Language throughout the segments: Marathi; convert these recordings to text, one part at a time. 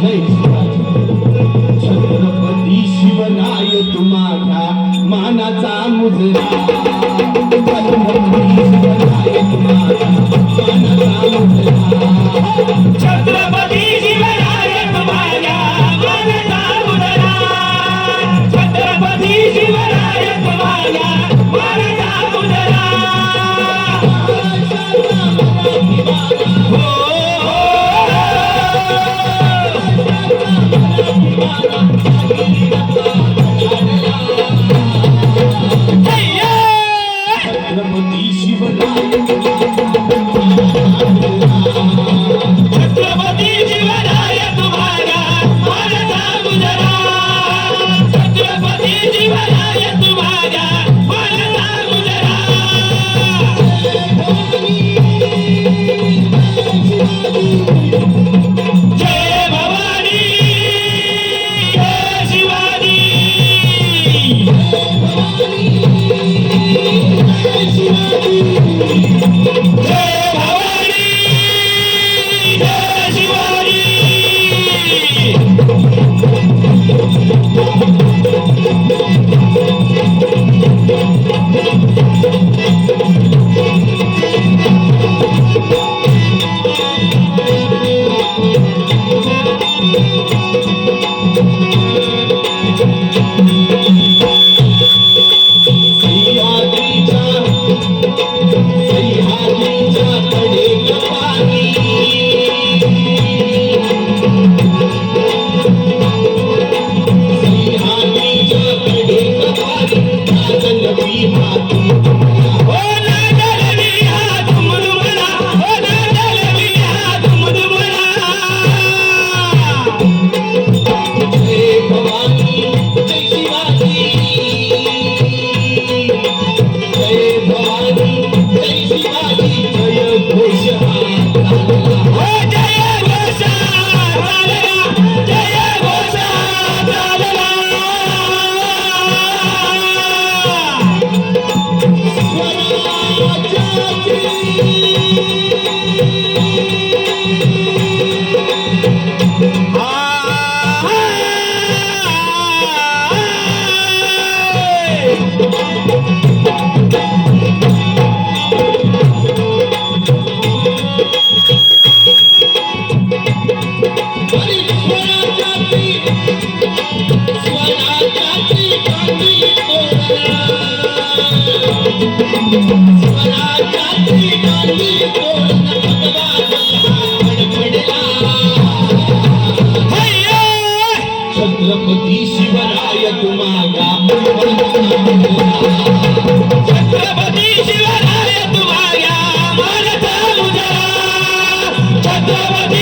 जय छत्रपती शिवराय तुम्हाला मानाचा मुजरा. छत्रपती शिवराय तुम्हाला मानाचा मुजरा. छत्रपती शिवराय तुम्हाला. छत्रपती शिवराय तुम्हाला. छत्रपती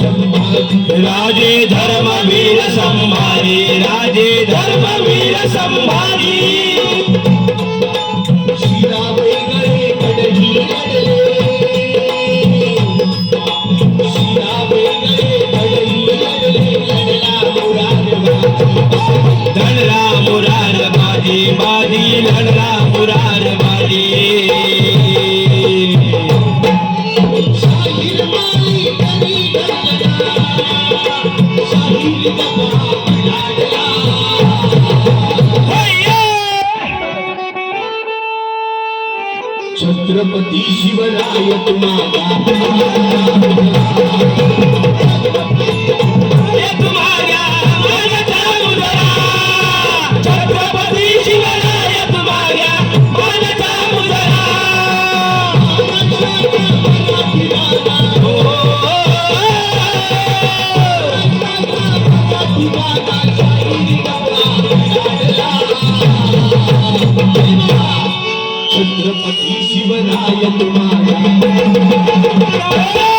राजे धर्म वीर संभारी राजे धर्म वीर संभारी धनरा मुरार बाजी बाजी धनरा मुरार बाजी छत्रपती शिवराय तुम्हाला. छत्रपती